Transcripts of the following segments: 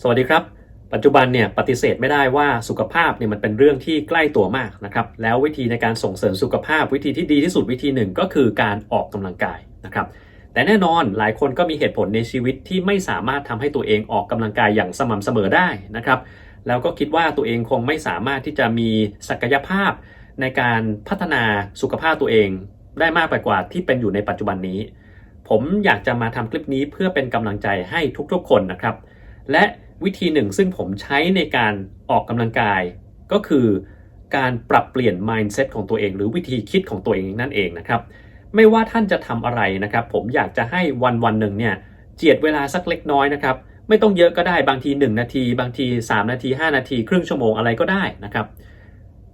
สวัสดีครับ ปัจจุบันเนี่ยปฏิเสธไม่ได้ว่าสุขภาพเนี่ยมันเป็นเรื่องที่ใกล้ตัวมากนะครับ แล้ววิธีในการส่งเสริมสุขภาพวิธีที่ดีที่สุดวิธีหนึ่งก็คือการออกกำลังกายนะครับ แต่แน่นอนหลายคนก็มีเหตุผลในชีวิตที่ไม่สามารถทำให้ตัวเองออกกำลังกายอย่างสม่ำเสมอได้นะครับ แล้วก็คิดว่าตัวเองคงไม่สามารถที่จะมีศักยภาพในการพัฒนาสุขภาพตัวเองได้มากไปกว่าที่เป็นอยู่ในปัจจุบันนี้ ผมอยากจะมาทำคลิปนี้เพื่อเป็นกำลังใจให้ทุกๆคนนะครับ และวิธีหนึ่งซึ่งผมใช้ในการออกกำลังกาย ก็คือการปรับเปลี่ยน mindset ของตัวเอง หรือวิธีคิดของตัวเองนั่นเองนะครับ ไม่ว่าท่านจะทำอะไรนะครับ ผมอยากจะให้วันวันหนึ่งเนี่ยเจียดเวลาสักเล็กน้อยนะครับ ไม่ต้องเยอะก็ได้บางที 1 นาที บางที 3 นาที 5 นาที ครึ่งชั่วโมงอะไรก็ได้นะครับ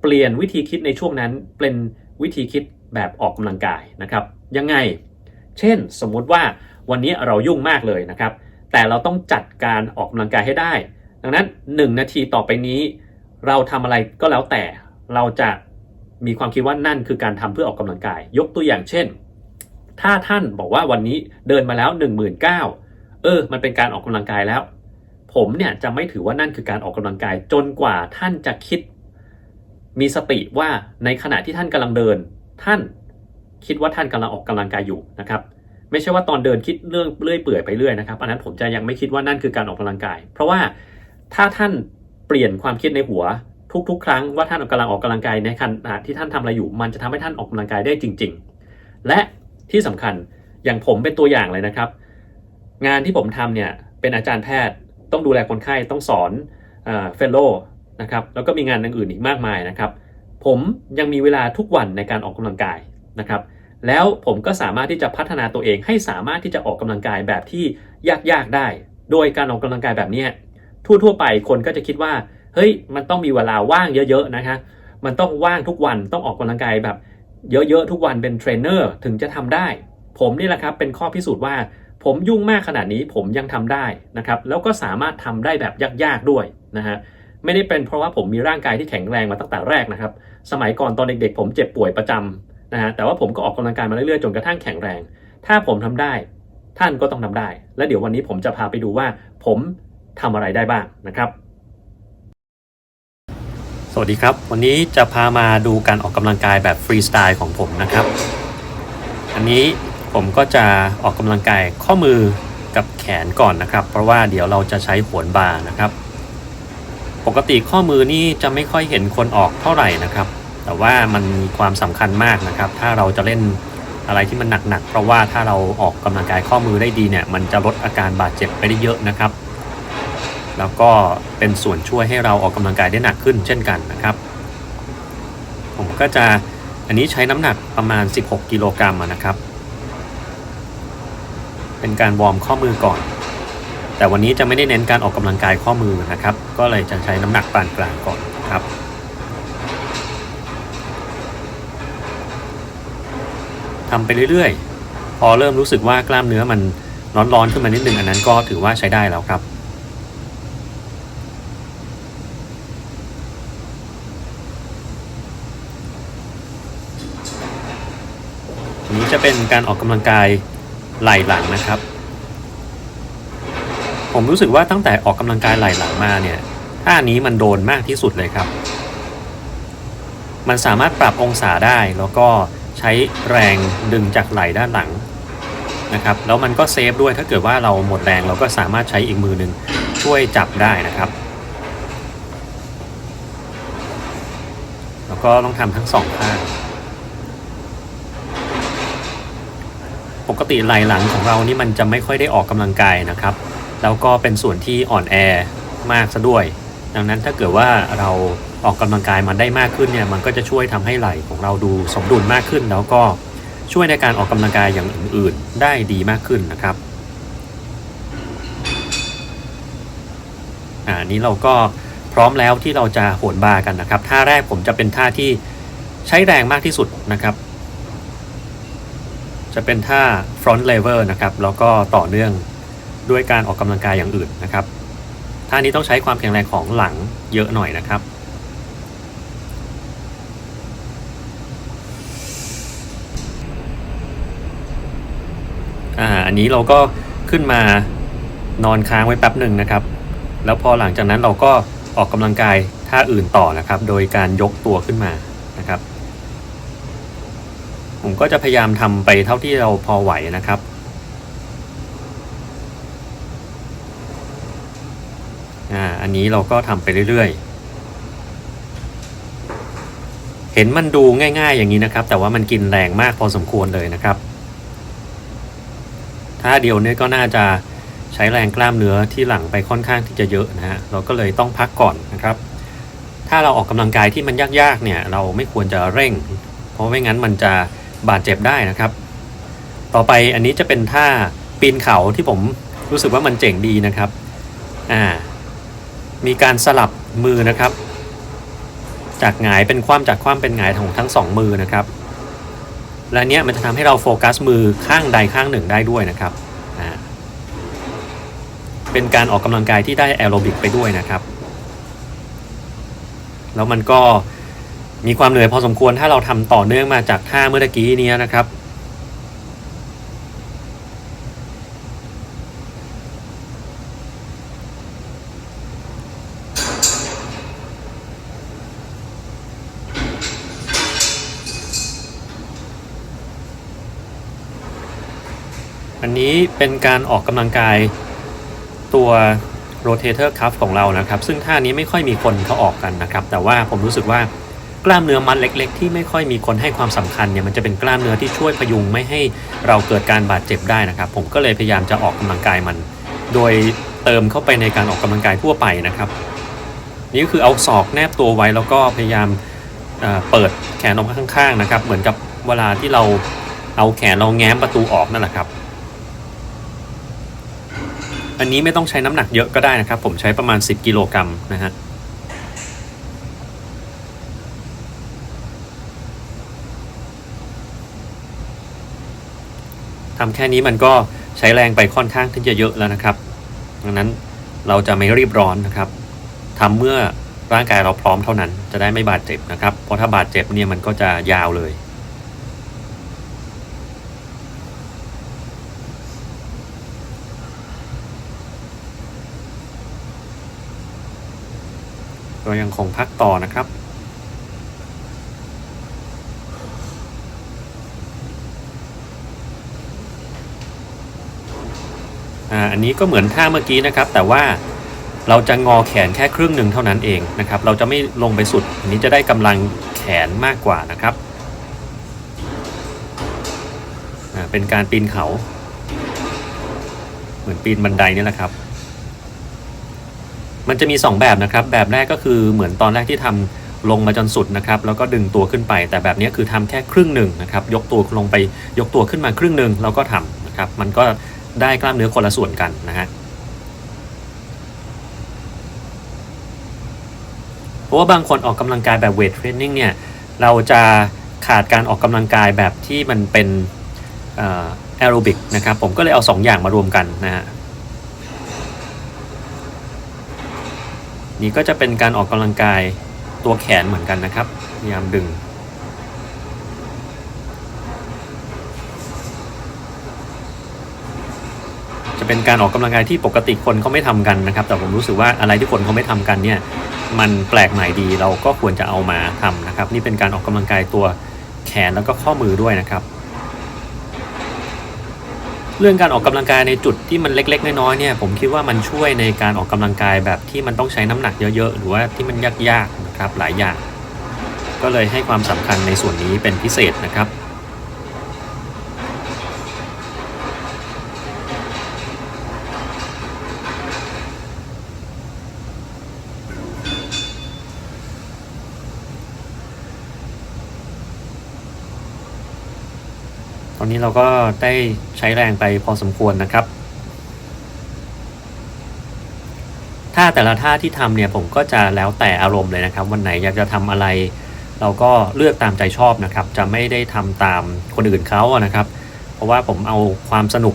เปลี่ยนวิธีคิดในช่วงนั้นเป็นวิธีคิดแบบออกกำลังกายนะครับ ยังไง เช่น สมมติว่าวันนี้เรายุ่งมากเลยนะครับ แต่เราต้องจัดการออกกำลังกายให้ได้ ดังนั้น 1 นาทีต่อไปนี้ เราทำอะไรก็แล้วแต่เราจะมีความคิดว่านั่นคือการทำเพื่อออกกำลังกาย ยกตัวอย่างเช่น ถ้าท่านบอกว่าวันนี้เดินมาแล้ว 1 9 0 0 0เออ มันเป็นการออกกำลังกายแล้ว ผมเนี่ยจะไม่ถือว่านั่นคือการออกกำลังกาย จนกว่าท่านจะคิด มีสติว่าในขณะที่ท่านกำลังเดิน ท่านคิดว่าท่านกำลังออกกำลังกายอยู่นะครับ ไม่ใช่ว่าตอนเดินคิดเรื่องเลื่อยเปื่อยไปเรื่อยนะครับอันนั้นผมจะยังไม่คิดว่านั่นคือการออกกำลังกาย เพราะว่าถ้าท่านเปลี่ยนความคิดในหัวทุกๆ ครั้งว่าท่านกำลังออกกำลังกายในขณะที่ท่านทำอะไรอยู่ มันจะทำให้ท่านออกกำลังกายได้จริง ๆ และที่สำคัญอย่างผมเป็นตัวอย่างเลยนะครับ งานที่ผมทำเนี่ยเป็นอาจารย์แพทย์ต้องดูแลคนไข้ต้องสอนเฟลโลนะครับแล้วก็มีงานอื่นอีกมากมายนะครับ ผมยังมีเวลาทุกวันในการออกกำลังกายนะครับ แล้วผมก็สามารถที่จะพัฒนาตัวเองให้สามารถที่จะออกกำลังกายแบบที่ยากๆได้ โดยการออกกำลังกายแบบนี้ทั่วๆไปคนก็จะคิดว่า เฮ้ย มันต้องมีเวลาว่างเยอะๆนะคะ มันต้องว่างทุกวันต้องออกกำลังกายแบบ เยอะๆทุกวันเป็นเทรนเนอร์ถึงจะทำได้ ผมนี่แหละครับเป็นข้อพิสูจน์ว่า ผมยุ่งมากขนาดนี้ผมยังทำได้นะครับ แล้วก็สามารถทำได้แบบยากๆด้วยนะฮะไม่ได้เป็นเพราะว่าผมมีร่างกายที่แข็งแรงมาตั้งแต่แรกนะครับ สมัยก่อนตอนเด็กๆ ผมเจ็บป่วยประจำ นะฮะแต่ว่าผมก็ออกกำลังกายมาเรื่อยๆจนกระทั่งแข็งแรง ถ้าผมทำได้ ท่านก็ต้องทำได้ และเดี๋ยววันนี้ผมจะพาไปดูว่า ผมทำอะไรได้บ้างนะครับ สวัสดีครับ วันนี้จะพามาดูการออกกำลังกายแบบฟรีสไตล์ของผมนะครับ อันนี้ผมก็จะออกกำลังกายข้อมือกับแขนก่อนนะครับ เพราะว่าเดี๋ยวเราจะใช้โหนบาร์นะครับ ปกติข้อมือนี่จะไม่ค่อยเห็นคนออกเท่าไหร่นะครับ แต่ว่ามันมีความสำคัญมากนะครับ ถ้าเราจะเล่นอะไรที่มันหนักๆ เพราะว่าถ้าเราออกกำลังกายข้อมือได้ดีเนี่ย มันจะลดอาการบาดเจ็บไปได้เยอะนะครับ แล้วก็เป็นส่วนช่วยให้เราออกกำลังกายได้หนักขึ้นเช่นกันนะครับ ผมก็จะอันนี้ใช้น้ำหนักประมาณ 16 กิโลกรัมนะครับ เป็นการวอร์มข้อมือก่อน แต่วันนี้จะไม่ได้เน้นการออกกำลังกายข้อมือนะครับ ก็เลยจะใช้น้ำหนักปานกลางก่อนครับ ทำไปเรื่อยๆ พอเริ่มรู้สึกว่ากล้ามเนื้อมันร้อนๆขึ้นมานิดนึงอันนั้นก็ถือว่าใช้ได้แล้วครับอันนี้จะเป็นการออกกำลังกายไหล่หลังนะครับ ผมรู้สึกว่าตั้งแต่ออกกำลังกายไหล่หลังมาเนี่ยท่านี้มันโดนมากที่สุดเลยครับ มันสามารถปรับองศาได้แล้วก็ ใช้แรงดึงจากไหล่ด้านหลังนะครับแล้วมันก็เซฟด้วยถ้าเกิดว่าเราหมดแรงเราก็สามารถใช้อีกมือหนึ่งช่วยจับได้นะครับ แล้วก็ต้องทำทั้งสองข้างปกติไหล่หลังของเรานี่มันจะไม่ค่อยได้ออกกำลังกายนะครับ แล้วก็เป็นส่วนที่อ่อนแอมากซะด้วย ดังนั้นถ้าเกิดว่าเรา ออกกำลังกายมันได้มากขึ้นเนี่ยมันก็จะช่วยทำให้ไหล่ของเราดูสมดุลมากขึ้น แล้วก็ช่วยในการออกกำลังกายอย่างอื่น ๆ ได้ดีมากขึ้นนะครับอ่านี้เราก็พร้อมแล้วที่เราจะโหนบาร์กันนะครับท่าแรกผมจะเป็นท่าที่ใช้แรงมากที่สุดนะครับ จะเป็นท่า front lever นะครับแล้วก็ต่อเนื่องด้วยการออกกำลังกายอย่างอื่นนะครับท่านี้ต้องใช้ความแข็งแรงของหลังเยอะหน่อยนะครับ อันนี้เราก็ขึ้นมานอนค้างไว้แป๊บหนึ่งนะครับ แล้วพอหลังจากนั้นเราก็ออกกำลังกายท่าอื่นต่อนะครับ โดยการยกตัวขึ้นมานะครับ ผมก็จะพยายามทำไปเท่าที่เราพอไหวนะครับ อ่า อันนี้เราก็ทำไปเรื่อยๆ เห็นมันดูง่าย ๆ อย่างนี้นะครับ แต่ว่ามันกินแรงมากพอสมควรเลยนะครับ ถ้าเดียวเนี่ยก็น่าจะใช้แรงกล้ามเนื้อที่หลังไปค่อนข้างที่จะเยอะนะฮะเราก็เลยต้องพักก่อนนะครับ ถ้าเราออกกำลังกายที่มันยากๆเนี่ยเราไม่ควรจะเร่ง เพราะไม่งั้นมันจะบาดเจ็บได้นะครับ ต่อไปอันนี้จะเป็นท่าปีนเขาที่ผมรู้สึกว่ามันเจ๋งดีนะครับอ่ามีการสลับมือนะครับ จากหงายเป็นคว่ำจากคว่ำเป็นหงายของทั้งสองมือนะครับ และเนี้ยมันจะทำให้เราโฟกัสมือข้างใดข้างหนึ่งได้ด้วยนะครับอ่าเป็นการออกกำลังกายที่ได้แอโรบิกไปด้วยนะครับ แล้วมันก็มีความเหนื่อยพอสมควรถ้าเราทำต่อเนื่องมาจากท่าเมื่อกี้เนี้ยนะครับ อันนี้เป็นการออกกำลังกายตัว rotator cuff ของเรานะครับ ซึ่งท่านี้ไม่ค่อยมีคนเขาออกกันนะครับ แต่ว่าผมรู้สึกว่ากล้ามเนื้อมัดเล็ก ๆ ที่ไม่ค่อยมีคนให้ความสำคัญเนี่ยมันจะเป็นกล้ามเนื้อที่ช่วยพยุงไม่ให้เราเกิดการบาดเจ็บได้นะครับ ผมก็เลยพยายามจะออกกำลังกายมัน โดยเติมเข้าไปในการออกกำลังกายทั่วไปนะครับนี่ก็คือเอาศอกแนบตัวไว้แล้วก็พยายามเอ่อเปิดแขนออกข้างๆนะครับ เหมือนกับเวลาที่เราเอาแขนเราแง้มประตูออกนั่นแหละครับ อันนี้ไม่ต้องใช้น้ำหนักเยอะก็ได้นะครับ ผมใช้ประมาณ 10 กิโลกรัมนะฮะทำแค่นี้มันก็ใช้แรงไปค่อนข้างที่จะเยอะแล้วนะครับ ดังนั้นเราจะไม่รีบร้อนนะครับทำเมื่อร่างกายเราพร้อมเท่านั้น จะได้ไม่บาดเจ็บนะครับ เพราะถ้าบาดเจ็บเนี่ยมันก็จะยาวเลย ก็ยังคงพักต่อนะครับอ่าอันนี้ก็เหมือนท่าเมื่อกี้นะครับ แต่ว่าเราจะงอแขนแค่ครึ่งหนึ่งเท่านั้นเองนะครับ เราจะไม่ลงไปสุด อันนี้จะได้กำลังแขนมากกว่านะครับอ่าเป็นการปีนเขา เหมือนปีนบันไดนี่แหละครับ มันจะมี 2 แบบนะครับ แบบแรกก็คือเหมือนตอนแรกที่ทำลงมาจนสุดนะครับ แล้วก็ดึงตัวขึ้นไป แต่แบบนี้คือทำแค่ครึ่งหนึ่งนะครับ ยกตัวลงไป ยกตัวขึ้นมาครึ่งหนึ่งแล้วก็ทำนะครับ มันก็ได้กล้ามเนื้อคนละส่วนกันนะฮะ เพราะว่าบางคนออกกำลังกายแบบเวทเทรนนิ่งเนี่ย เราจะขาดการออกกำลังกายแบบที่มันเป็นแอโรบิกนะครับ ผมก็เลยเอา 2 อย่างมารวมกันนะฮะ นี่ก็จะเป็นการออกกำลังกายตัวแขนเหมือนกันนะครับพยายามดึง จะเป็นการออกกำลังกายที่ปกติคนเขาไม่ทำกันนะครับ แต่ผมรู้สึกว่าอะไรที่คนเขาไม่ทำกันเนี่ยมันแปลกใหม่ดีเราก็ควรจะเอามาทำนะครับ นี่เป็นการออกกำลังกายตัวแขนแล้วก็ข้อมือด้วยนะครับ เรื่องการออกกำลังกายในจุดที่มันเล็ก ๆ น้อยๆเนี่ยผมคิดว่ามันช่วยในการออกกำลังกายแบบที่มันต้องใช้น้ำหนักเยอะๆ หรือว่าที่มันยากๆนะครับหลายอย่าง ก็เลยให้ความสำคัญในส่วนนี้เป็นพิเศษนะครับ ตอนนี้เราก็ได้ใช้แรงไปพอสมควรนะครับท่าแต่ละท่าที่ทำเนี่ยผมก็จะแล้วแต่อารมณ์เลยนะครับ วันไหนอยากจะทำอะไร เราก็เลือกตามใจชอบนะครับ จะไม่ได้ทำตามคนอื่นเขาอะนะครับ เพราะว่าผมเอาความสนุก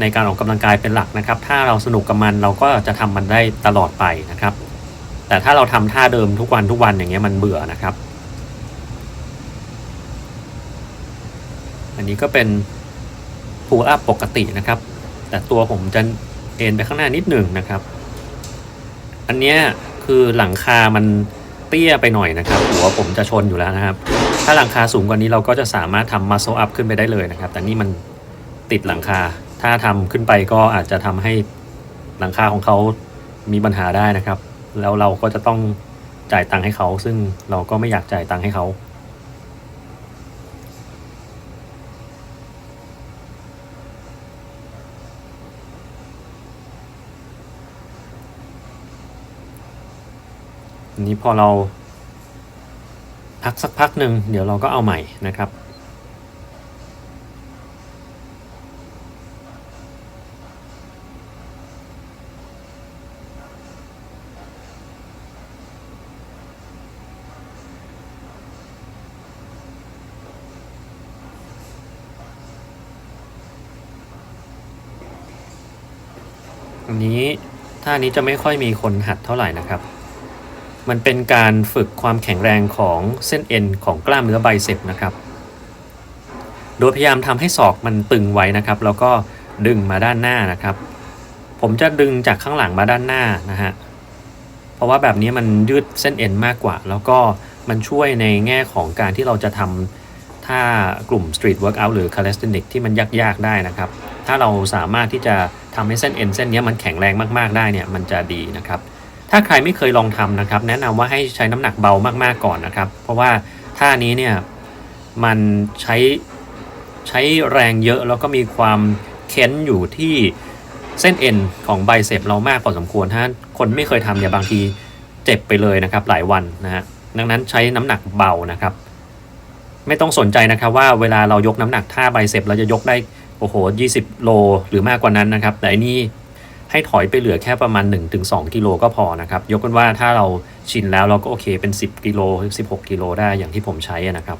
ในการออกกำลังกายเป็นหลักนะครับ ถ้าเราสนุกกับมันเราก็จะทำมันได้ตลอดไปนะครับ แต่ถ้าเราทำท่าเดิมทุกวันทุกวันอย่างเงี้ยมันเบื่อนะครับ นนี้ก็เป็นพูอัพปกตินะครับ แต่ตัวผมจะเอ็นไปข้างหน้านิดหนึ่งนะครับ อันนี้คือหลังคามันเตี้ยไปหน่อยนะครับ หัวผมจะชนอยู่แล้วนะครับ ถ้าหลังคาสูงกว่านี้เราก็จะสามารถทำ muscle up ขึ้นไปได้เลยนะครับ แต่นี่มันติดหลังคา ถ้าทำขึ้นไปก็อาจจะทำให้หลังคาของเขามีปัญหาได้นะครับ แล้วเราก็จะต้องจ่ายตังค์ให้เขา ซึ่งเราก็ไม่อยากจ่ายตังค์ให้เขา นี้พอเราพักสักพักหนึ่งเดี๋ยวเราก็เอาใหม่นะครับ อันนี้ท่านี้จะไม่ค่อยมีคนหัดเท่าไหร่นะครับ มันเป็นการฝึกความแข็งแรงของเส้นเอ็นของกล้ามเนื้อไบเซปนะครับ โดยพยายามทำให้ศอกมันตึงไว้นะครับ แล้วก็ดึงมาด้านหน้านะครับ ผมจะดึงจากข้างหลังมาด้านหน้านะฮะ เพราะว่าแบบนี้มันยืดเส้นเอ็นมากกว่า แล้วก็มันช่วยในแง่ของการที่เราจะทำท่ากลุ่ม street workout หรือ calisthenics ที่มันยากๆได้นะครับ ถ้าเราสามารถที่จะทำให้เส้นเอ็นเส้นนี้มันแข็งแรงมากๆได้เนี่ยมันจะดีนะครับ ถ้าใครไม่เคยลองทำนะครับ แนะนำว่าให้ใช้น้ำหนักเบามากๆก่อนนะครับ เพราะว่าท่านี้เนี่ยมันใช้ใช้แรงเยอะแล้วก็มีความเค้นอยู่ที่เส้นเอ็นของไบเซปเรามากพอสมควรถ้าคนไม่เคยทำเนี่ยบางทีเจ็บไปเลยนะครับ หลายวันนะฮะดังนั้นใช้น้ำหนักเบานะครับ ไม่ต้องสนใจนะครับว่าเวลาเรายกน้ำหนักท่าไบเซปเราจะยกได้โอ้โห 20 โลหรือมากกว่านั้นนะครับ แต่นนี้ ให้ถอยไปเหลือแค่ประมาณ 1-2 กิโลก็พอนะครับ ยกกันว่าถ้าเราชินแล้วเราก็โอเคเป็น 10 กิโล 16 กิโลได้อย่างที่ผมใช้นะครับ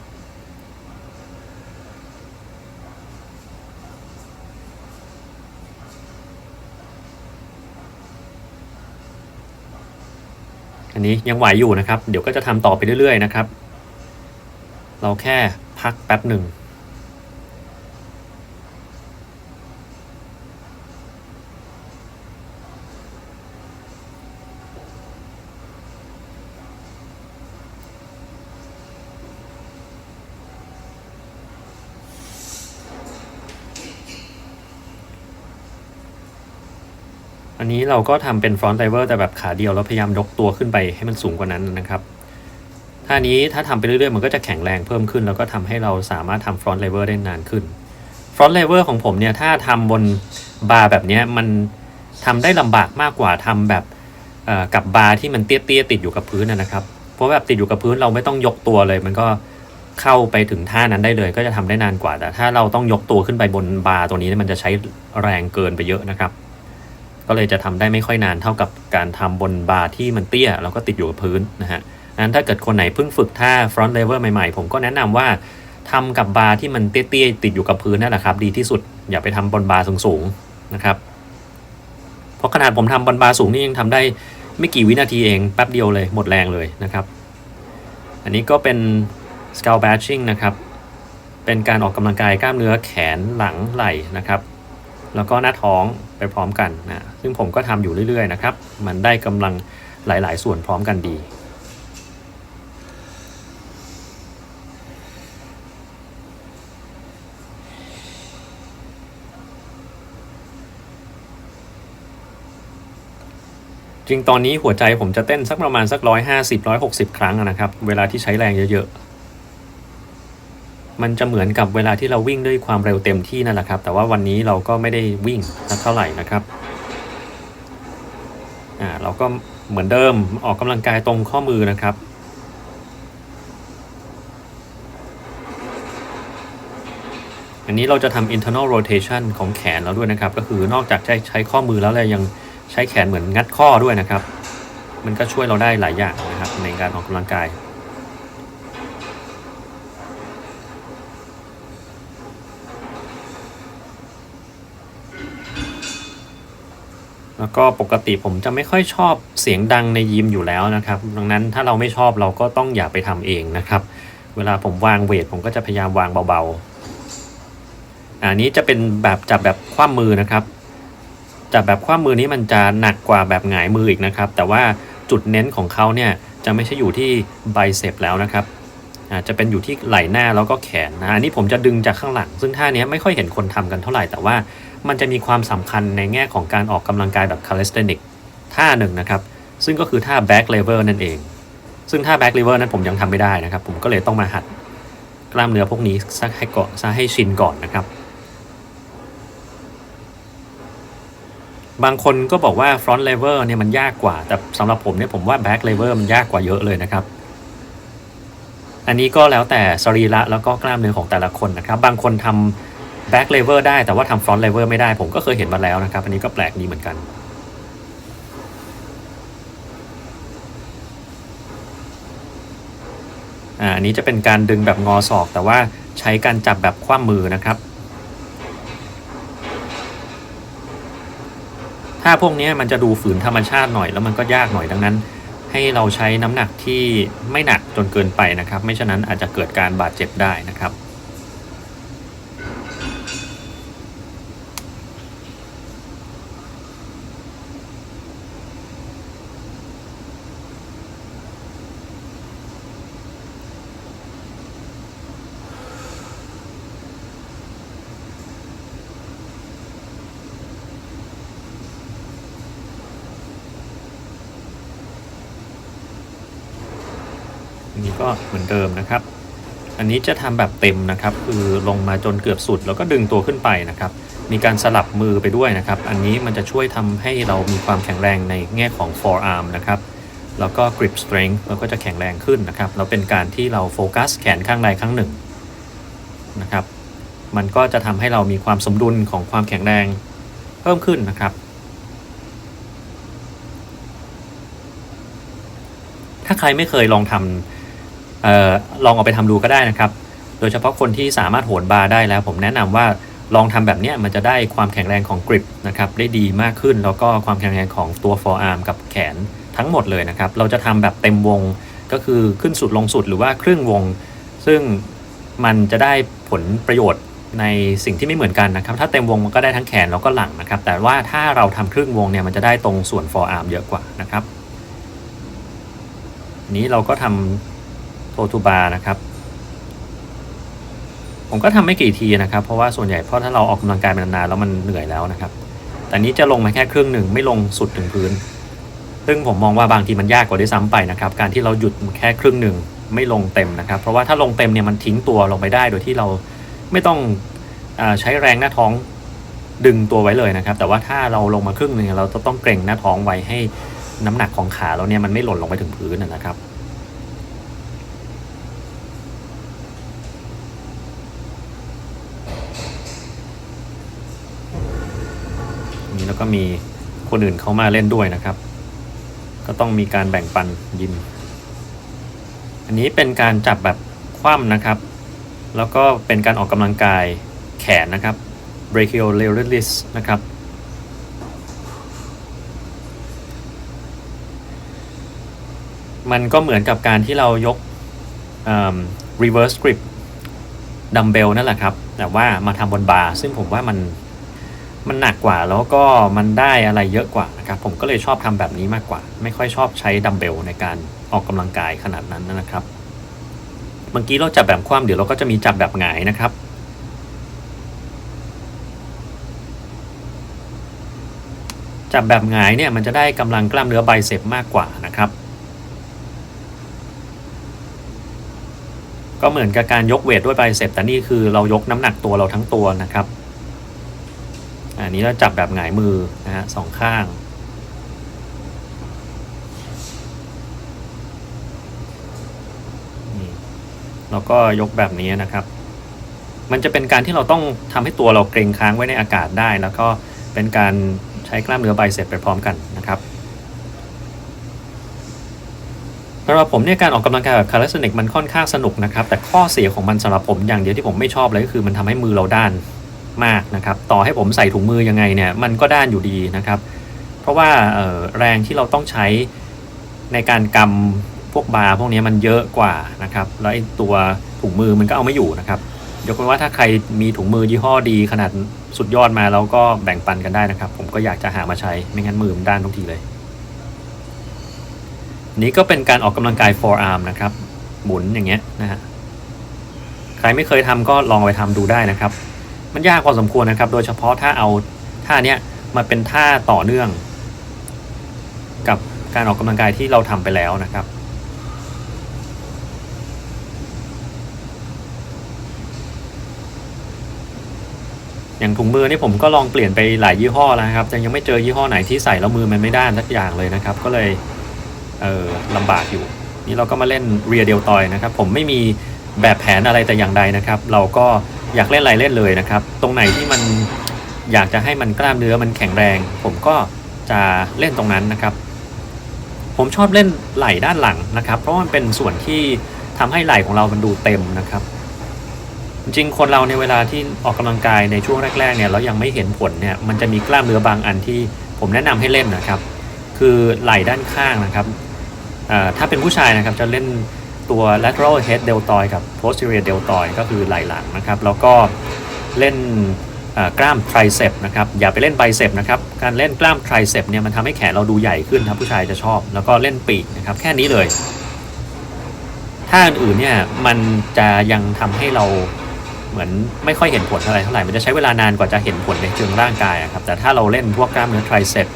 อันนี้ยังไหวอยู่นะครับ เดี๋ยวก็จะทำต่อไปเรื่อยๆนะครับ เราแค่พักแป๊บหนึ่ง อันนี้เราก็ทำเป็น front diver แต่แบบขาเดียวแล้วพยายามยกตัวขึ้นไปให้มันสูงกว่านั้นนะครับท่านี้ถ้าทำไปเรื่อยๆ มันก็จะแข็งแรงเพิ่มขึ้น แล้วก็ทำให้เราสามารถทำ front lever ได้นานขึ้น front lever ของผมเนี่ยถ้าทำบนบาร์แบบนี้มันทำได้ลำบากมากกว่าทำแบบกับบาร์ที่มันเตี้ยๆติดอยู่กับพื้นนะนะครับ เพราะแบบติดอยู่กับพื้นเราไม่ต้องยกตัวเลย มันก็เข้าไปถึงท่านั้นได้เลย ก็จะทำได้นานกว่าแต่ถ้าเราต้องยกตัวขึ้นไปบนบาร์ตัวนี้มันจะใช้แรงเกินไปเยอะนะครับ ก็เลยจะทำได้ไม่ค่อยนานเท่ากับการทำบนบาร์ที่มันเตี้ยแล้วก็ติดอยู่กับพื้นนะฮะนั้นถ้าเกิดคนไหนเพิ่งฝึกท่า front lever ใหม่ๆ ผมก็แนะนำว่าทำกับบาร์ที่มันเตี้ยๆติดอยู่กับพื้นนั่นแหละครับ ดีที่สุดอย่าไปทำบนบาร์สูงๆนะครับเพราะขนาดผมทำบนบาร์สูงนี่ยังทำได้ไม่กี่วินาทีเองแป๊บเดียวเลยหมดแรงเลยนะครับ อันนี้ก็เป็น skull bashing นะครับ เป็นการออกกำลังกายกล้ามเนื้อแขนหลังไหล่นะครับ แล้วก็หน้าท้องไปพร้อมกันนะซึ่งผมก็ทำอยู่เรื่อยๆนะครับ มันได้กำลังหลายๆ ส่วนพร้อมกันดีจริงตอนนี้หัวใจผมจะเต้นสักประมาณสักร้อยห้าสิบร้อยหกสิบครั้งนะครับ เวลาที่ใช้แรงเยอะๆ มันจะเหมือนกับเวลาที่เราวิ่งด้วยความเร็วเต็มที่นั่นแหละครับ แต่ว่าวันนี้เราก็ไม่ได้วิ่งสักเท่าไหร่นะครับอ่าเราก็เหมือนเดิมออกกำลังกายตรงข้อมือนะครับอันนี้เราจะทำ internal rotation ของแขนเราด้วยนะครับ ก็คือนอกจากใช้ใช้ข้อมือแล้วเรายังใช้แขนเหมือนงัดข้อด้วยนะครับ มันก็ช่วยเราได้หลายอย่างนะครับในการออกกำลังกาย แล้วก็ปกติผมจะไม่ค่อยชอบเสียงดังในยิมอยู่แล้วนะครับ ดังนั้นถ้าเราไม่ชอบเราก็ต้องอย่าไปทำเองนะครับ เวลาผมวางเวทผมก็จะพยายามวางเบาๆ อันนี้จะเป็นแบบจับแบบคว่ำมือนะครับ จับแบบคว้ามือนี้มันจะหนักกว่าแบบหงายมืออีกนะครับ แต่ว่าจุดเน้นของเขาเนี่ยจะไม่ใช่อยู่ที่ไบเซปแล้วนะครับอ่าจะเป็นอยู่ที่ไหล่หน้าแล้วก็แขนนะอันนี้ผมจะดึงจากข้างหลัง ซึ่งท่านี้ไม่ค่อยเห็นคนทำกันเท่าไหร่แต่ว่า มันจะมีความสำคัญในแง่ของการออกกำลังกายแบบ calisthenic ท่าหนึ่งนะครับ ซึ่งก็คือท่า back lever นั่นเอง ซึ่งท่า back lever นั้นผมยังทำไม่ได้นะครับ ผมก็เลยต้องมาหัดกล้ามเนื้อพวกนี้สักให้เก่อนซะให้ชินก่อนนะครับ บางคนก็บอกว่า front lever เนี่ยมันยากกว่า แต่สำหรับผมเนี่ยผมว่า back lever มันยากกว่าเยอะเลยนะครับ อันนี้ก็แล้วแต่สรีระแล้วก็กล้ามเนื้อของแต่ละคนนะครับ บางคนทำ back lever ได้แต่ว่าทำ front lever ไม่ได้ ผมก็เคยเห็นมาแล้วนะครับ อันนี้ก็แปลกดีเหมือนกันอันนี้จะเป็นการดึงแบบงอศอก แต่ว่าใช้การจับแบบคว่ำมือนะครับ ถ้าพวกนี้มันจะดูฝืนธรรมชาติหน่อยแล้วมันก็ยากหน่อยดังนั้น ให้เราใช้น้ำหนักที่ไม่หนักจนเกินไปนะครับ ไม่ฉะนั้นอาจจะเกิดการบาดเจ็บได้นะครับ อันนี้ก็เหมือนเดิมนะครับ อันนี้จะทำแบบเต็มนะครับ คือลงมาจนเกือบสุด แล้วก็ดึงตัวขึ้นไปนะครับ มีการสลับมือไปด้วยนะครับ อันนี้มันจะช่วยทำให้เรามีความแข็งแรงในแง่ของ forearm นะครับแล้วก็ grip strength แล้วก็จะแข็งแรงขึ้นนะครับแล้วเป็นการที่เราโฟกัสแขนข้างใดข้างหนึ่งนะครับ มันก็จะทำให้เรามีความสมดุลของความแข็งแรงเพิ่มขึ้นนะครับ ถ้าใครไม่เคยลองทำ ออลองเอาไปทำดูก็ได้นะครับ โดยเฉพาะคนที่สามารถโหนบาร์ได้แล้ว ผมแนะนำว่าลองทำแบบนี้มันจะได้ความแข็งแรงของกริปนะครับได้ดีมากขึ้นแล้วก็ความแข็งแรงของตัว forearm กับแขนทั้งหมดเลยนะครับ เราจะทำแบบเต็มวงก็คือขึ้นสุดลงสุดหรือว่าครึ่งวง ซึ่งมันจะได้ผลประโยชน์ในสิ่งที่ไม่เหมือนกันนะครับ ถ้าเต็มวงมันก็ได้ทั้งแขนแล้วก็หลังนะครับ แต่ว่าถ้าเราทำครึ่งวงเนี่ยมันจะได้ตรงส่วน forearm เยอะกว่านะครับนี้เราก็ทำ โททูบาร์นะครับ ผมก็ทำไม่กี่ทีนะครับ เพราะว่าส่วนใหญ่เพราะถ้าเราออกกำลังกายมานานๆแล้วมันเหนื่อยแล้วนะครับ แต่นี้จะลงมาแค่ครึ่งหนึ่งไม่ลงสุดถึงพื้น ซึ่งผมมองว่าบางทีมันยากกว่าด้วยซ้ำไปนะครับ การที่เราหยุดแค่ครึ่งหนึ่งไม่ลงเต็มนะครับ เพราะว่าถ้าลงเต็มเนี่ยมันทิ้งตัวลงไปได้ โดยที่เราไม่ต้องอใช้แรงหน้าท้องดึงตัวไว้เลยนะครับ แต่ว่าถ้าเราลงมาครึ่งหนึ่งเราจะต้องเกร็งหน้าท้องไว้ให้น้ำหนักของขาเราเนี่ยมันไม่หล่นลงไปถึงพื้นนะครับ นี้ แล้วก็มีคนอื่นเขามาเล่นด้วยนะครับ ก็ต้องมีการแบ่งปันยิม อันนี้เป็นการจับแบบคว่ำนะครับ แล้วก็เป็นการออกกำลังกายแขนนะครับ brachiolateral นะครับมันก็เหมือนกับการที่เรายก reverse grip ดัมเบลนั่นแหละครับ แต่ว่ามาทำบนบาร์ ซึ่งผมว่ามัน มันหนักกว่าแล้วก็มันได้อะไรเยอะกว่านะครับผมก็เลยชอบทำแบบนี้มากกว่า ไม่ค่อยชอบใช้ดัมเบลในการออกกำลังกายขนาดนั้นนะครับเมื่อกี้เราจับแบบคว่ำเดี๋ยวเราก็จะมีจับแบบหงายนะครับ จับแบบหงายเนี่ยมันจะได้กำลังกล้ามเนื้อไบเซปมากกว่านะครับ ก็เหมือนกับการยกเวทด้วยไบเซปแต่นี่คือเรายกน้ำหนักตัวเราทั้งตัวนะครับ อันนี้เราจับแบบหงายมือนะฮะสองข้าง นี่เราก็ยกแบบนี้นะครับ มันจะเป็นการที่เราต้องทำให้ตัวเราเกรงค้างไว้ในอากาศได้ แล้วก็เป็นการใช้กล้ามเนื้อไบเซปไปพร้อมกันนะครับสำหรับผมเนี่ยการออกกำลังกายแบบคาร์ลสเนกมันค่อนข้างสนุกนะครับ แต่ข้อเสียของมันสำหรับผมอย่างเดียวที่ผมไม่ชอบเลยก็คือมันทำให้มือเราด้าน มากนะครับ ต่อให้ผมใส่ถุงมือยังไงเนี่ยมันก็ด้านอยู่ดีนะครับ เพราะว่าแรงที่เราต้องใช้ในการกำพวกบาร์พวกนี้มันเยอะกว่านะครับแล้วไอ้ตัวถุงมือมันก็เอาไม่อยู่นะครับยกเว้นว่าถ้าใครมีถุงมือยี่ห้อดีขนาดสุดยอดมาแล้วก็แบ่งปันกันได้นะครับ ผมก็อยากจะหามาใช้ไม่งั้นมือมันด้านทุกทีเลย นี้ก็เป็นการออกกำลังกาย forearm นะครับหมุนอย่างเงี้ยนะฮะใครไม่เคยทำก็ลองไปทำดูได้นะครับ มันยากพอสมควรนะครับ โดยเฉพาะถ้าเอาท่าเนี้ยมาเป็นท่าต่อเนื่อง กับการออกกำลังกายที่เราทำไปแล้วนะครับอย่างถุงมือนี่ผมก็ลองเปลี่ยนไปหลายยี่ห้อแล้วครับแต่ยังไม่เจอยี่ห้อไหนที่ใส่แล้วมือมันไม่ด้านสักอย่างเลยนะครับ ก็เลยเออลำบากอยู่ นี่เราก็มาเล่นเรียเดียวตอยนะครับ ผมไม่มีแบบแผนอะไรแต่อย่างใดนะครับ เราก็ อยากเล่นอะไรเล่นเลยนะครับ ตรงไหนที่มันอยากจะให้มันกล้ามเนื้อมันแข็งแรง ผมก็จะเล่นตรงนั้นนะครับ ผมชอบเล่นไหล่ด้านหลังนะครับ เพราะมันเป็นส่วนที่ทำให้ไหล่ของเรามันดูเต็มนะครับ จริงคนเราในเวลาที่ออกกำลังกายในช่วงแรกๆเนี่ยเรายังไม่เห็นผลเนี่ยมันจะมีกล้ามเนื้อบางอันที่ผมแนะนำให้เล่นนะครับ คือไหล่ด้านข้างนะครับถ้าเป็นผู้ชายนะครับจะเล่น ตัว lateral head deltoid กับ posterior deltoid ก็คือไหล่หลังนะครับ แล้วก็เล่นกล้าม tricep นะครับ อย่าไปเล่น bicep นะครับ การเล่นกล้าม tricep เนี่ยมันทำให้แขนเราดูใหญ่ขึ้นครับผู้ชายจะชอบ แล้วก็เล่นปีกนะครับแค่นี้เลยท่าอื่นๆเนี่ยมันจะยังทำให้เราเหมือนไม่ค่อยเห็นผลอะไรเท่าไหร่ มันจะใช้เวลานานกว่าจะเห็นผลในเชิงร่างกายครับ แต่ถ้าเราเล่นพวกกล้ามเนื้อ tricep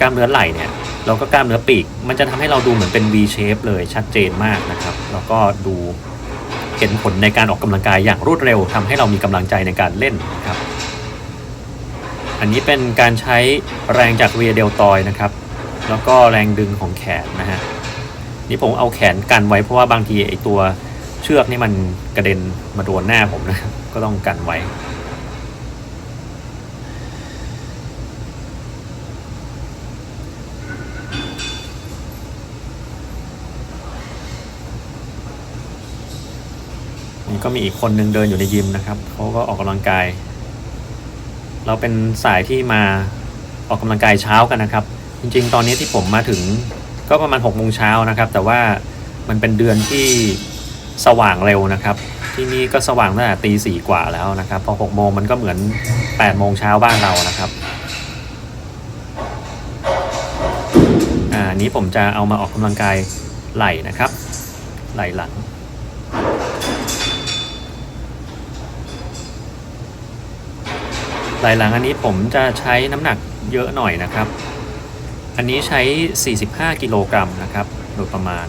กล้ามเนื้อไหล่เนี่ยแล้วก็กล้ามเนื้อปีก มันจะทำให้เราดูเหมือนเป็น V shape เลยชัดเจนมากนะครับ แล้วก็ดูเห็นผลในการออกกำลังกายอย่างรวดเร็วทำให้เรามีกำลังใจในการเล่นนครับ อันนี้เป็นการใช้แรงจากเรียเดลตอยนะครับ แล้วก็แรงดึงของแขนนะฮะนี่ผมเอาแขนกันไว้เพราะว่าบางทีไอตัวเชือกนี่มันกระเด็นมาโดนหน้าผมนะก็ต้องกันไว้ นี่ก็มีอีกคนนึงเดินอยู่ในยิมนะครับเขาก็ออกกำลังกาย เราเป็นสายที่มาออกกำลังกายเช้ากันนะครับ จริง ๆ ตอนนี้ที่ผมมาถึงก็ประมาณ6กโมงเช้านะครับ แต่ว่ามันเป็นเดือนที่สว่างเร็วนะครับ ที่นี่ก็สว่างตั้งแต่ตีสี่กว่าแล้วนะครับพอ6กโมงมันก็เหมือน8ปดโมงเช้าบ้านเรานะครับอ่าอันนี้ผมจะเอามาออกกำลังกายไหล่นะครับ ไหล่หลัง ไหลหลังอันนี้ผมจะใช้น้ำหนักเยอะหน่อยนะครับ อันนี้ใช้ 45 กิโลกรัมนะครับ โดยประมาณ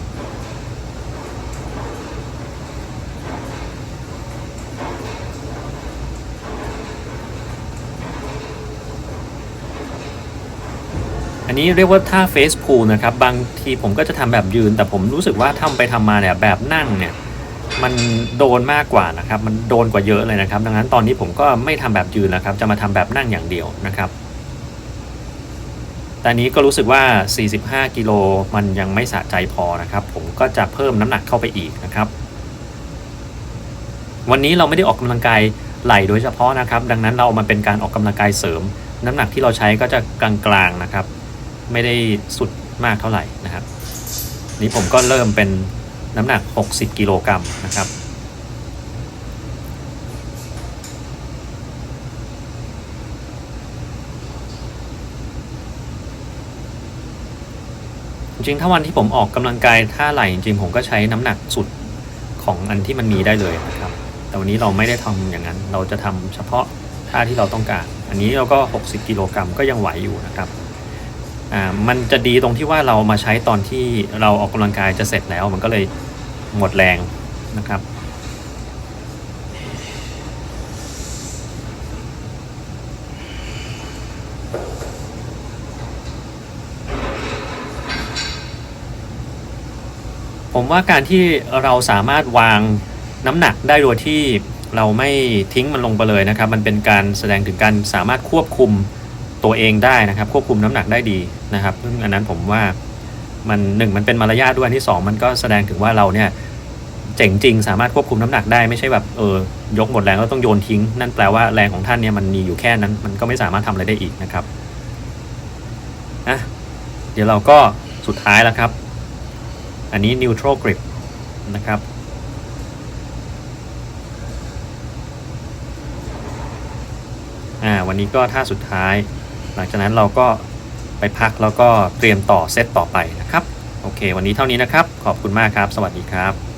อันนี้เรียกว่าท่าเฟสพูลนะครับ บางทีผมก็จะทำแบบยืน แต่ผมรู้สึกว่าทำไปทำมาเนี่ยแบบนั่งเนี่ย มันโดนมากกว่านะครับ มันโดนกว่าเยอะเลยนะครับ ดังนั้นตอนนี้ผมก็ไม่ทำแบบยืนแล้วครับ จะมาทำแบบนั่งอย่างเดียวนะครับ แต่นี้ก็รู้สึกว่า 45 กิโลมันยังไม่สะใจพอนะครับ ผมก็จะเพิ่มน้ำหนักเข้าไปอีกนะครับ วันนี้เราไม่ได้ออกกำลังกายไหลโดยเฉพาะนะครับ ดังนั้นเราเอามาเป็นการออกกำลังกายเสริม น้ำหนักที่เราใช้ก็จะกลางๆนะครับ ไม่ได้สุดมากเท่าไหร่นะครับ นี้ผมก็เริ่มเป็น น้ำหนัก 60 กิโลกรัมนะครับ จริงๆ ถ้าวันที่ผมออกกำลังกายท่าไหล่จริงๆ ผมก็ใช้น้ำหนักสุดของอันที่มันมีได้เลยนะครับ แต่วันนี้เราไม่ได้ทำอย่างนั้น เราจะทำเฉพาะท่าที่เราต้องการ อันนี้เราก็ 60 กิโลกรัมก็ยังไหวอยู่นะครับ อ่ามันจะดีตรงที่ว่าเรามาใช้ตอนที่เราออกกำลังกายจะเสร็จแล้ว มันก็เลยหมดแรงนะครับผมว่าการที่เราสามารถวางน้ำหนักได้โดยที่เราไม่ทิ้งมันลงไปเลยนะครับ มันเป็นการแสดงถึงการสามารถควบคุม ตัวเองได้นะครับ ควบคุมน้ำหนักได้ดีนะครับซึ่งอันนั้นผมว่ามันหนึ่งมันเป็นมารยาทด้วยอันที่สองมันก็แสดงถึงว่าเราเนี่ยเจ๋งจริงสามารถควบคุมน้ำหนักได้ไม่ใช่แบบเออยกหมดแรงแล้วต้องโยนทิ้ง นั่นแปลว่าแรงของท่านเนี่ยมันมีอยู่แค่นั้นมันก็ไม่สามารถทำอะไรได้อีกนะครับอะเดี๋ยวเราก็สุดท้ายแล้วครับ อันนี้ neutral grip นะครับ อ่าวันนี้ก็ท่าสุดท้าย หลังจากนั้นเราก็ไปพักแล้วก็เตรียมต่อเซตต่อไปนะครับ โอเค วันนี้เท่านี้นะครับ ขอบคุณมากครับ สวัสดีครับ